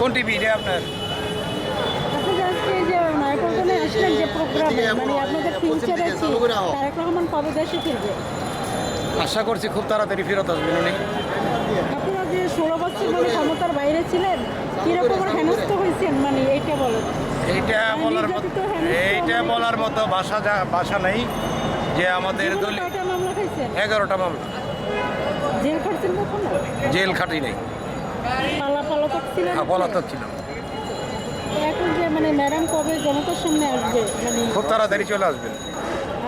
কোন টিভি এটা আপনার? মানে আশা করছি খুব তাড়াতাড়ি ফেরত আসবেন উনি। আপনারা যে ষোলো বছর মানে ক্ষমতার বাইরে ছিলেন কীরকম হেনস্থ হয়েছেন? মানে এইটা বলেন এইটা মানে বলার মতো এইটা মানে- বলার মতো ভাষা যা- ভাষা নেই যে আমাদের দলীয় এগারোটা মামলা। জেল খাটি নেই। ছিলেন হ্যাঁ, পলাতক ছিল। এখন যে মানে ম্যাডাম কবে জনতার সামনে আসবে মানে খুব তাড়াতাড়ি চলে আসবেন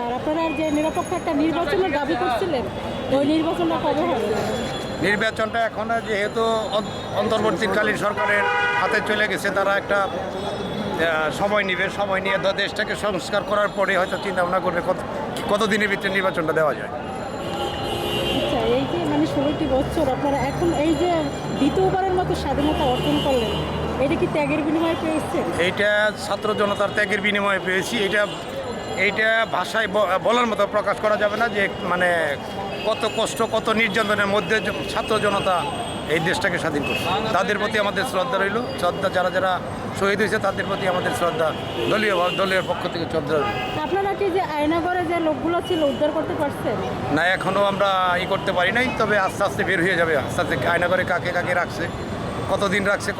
আর আপনারা যে নিরপেক্ষ একটা নির্বাচনের দাবি করছিলেন ওই নির্বাচনটা কবে হবে? নির্বাচনটা এখন যেহেতু অন্তর্বর্তীকালীন সরকারের হাতে চলে গেছে তারা একটা সময় নিবে। সময় নিয়ে দেশটাকে সংস্কার করার পরে হয়তো চিন্তা ভাবনা করবে কত কত দিনের ভিতরে নির্বাচনটা দেওয়া যায়। ষোলোটি বছর আপনারা এখন এই যে দ্বিতীয়বারের মতো স্বাধীনতা অর্জন করলেন, এটা কি ত্যাগের বিনিময়ে পেয়েছেন এইটা ছাত্র জনতার ত্যাগের বিনিময়ে পেয়েছি। এটা এইটা ভাষায় বলার মতো প্রকাশ করা যাবে না যে মানে কত কষ্ট, কত নির্যাতনের মধ্যে ছাত্র জনতা এই দেশটাকে স্বাধীন করছে। তাদের প্রতি আমাদের শ্রদ্ধা রইল। শ্রদ্ধা যারা যারা শহীদ হয়েছে তাদের প্রতি আমাদের শ্রদ্ধা। দলীয় দলীয় পক্ষ থেকে শ্রদ্ধা। আপনারা কি যে আয়নাগরে যে লোকগুলো ছিল উদ্ধার করতে পারছেন? না এখনও আমরা ই করতে পারি নাই তবে আস্তে আস্তে বের হয়ে যাবে। আস্তে আস্তে আয়না করে কাকে কাকে রাখছে কতদিন রাখছে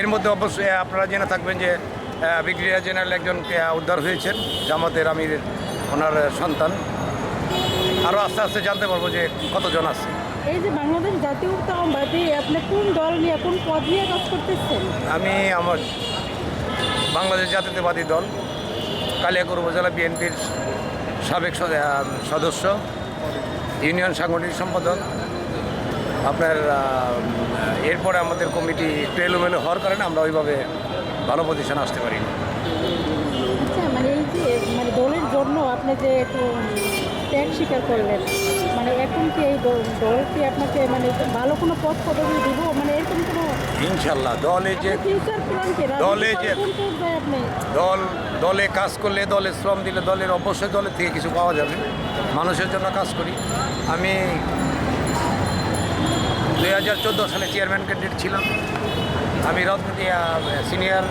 এর মধ্যে অবশ্যই আপনারা জেনে থাকবেন যে ব্রিগেডিয়ার জেনারেল একজনকে উদ্ধার হয়েছেন জামাতের আমির ওনার সন্তান। আরও আস্তে আস্তে জানতে পারব যে কতজন আছে। এই যে বাংলাদেশ জাতীয়তাবাদী আপনি কোন দল নিয়ে কোন পদ নিয়ে কাজ করতেছেন? আমি আমার বাংলাদেশ জাতীয়তাবাদী দল কালিয়াকুর উপজেলা বিএনপির সাবেক সদস্য ইউনিয়ন সাংগঠনিক সম্পাদক। আপনার এরপরে আমাদের কমিটি একটু এলোমেলো হওয়ার কারণে আমরা ওইভাবে ভালো পজিশন আসতে পারি আচ্ছা মানে এই যে মানে দলের জন্য আপনি যে একটু ত্যাগ স্বীকার করলেন মানে এখন কি এই দল- কি আপনাকে মানে ভালো কোনো পথ পদবি দিব? মানে এরকম কোনো ইনশাল্লাহ দলে যে ফিউচার প্ল্যান কি? দলে যে- দল দলে কাজ করলে দলে শ্রম দিলে দলের অবশ্যই দলের থেকে কিছু পাওয়া যাবে। মানুষের জন্য কাজ করি। আমি দুই হাজার চোদ্দ সালে চেয়ারম্যান ক্যান্ডিডেট ছিলাম। আমি রাজনীতি সিনিয়র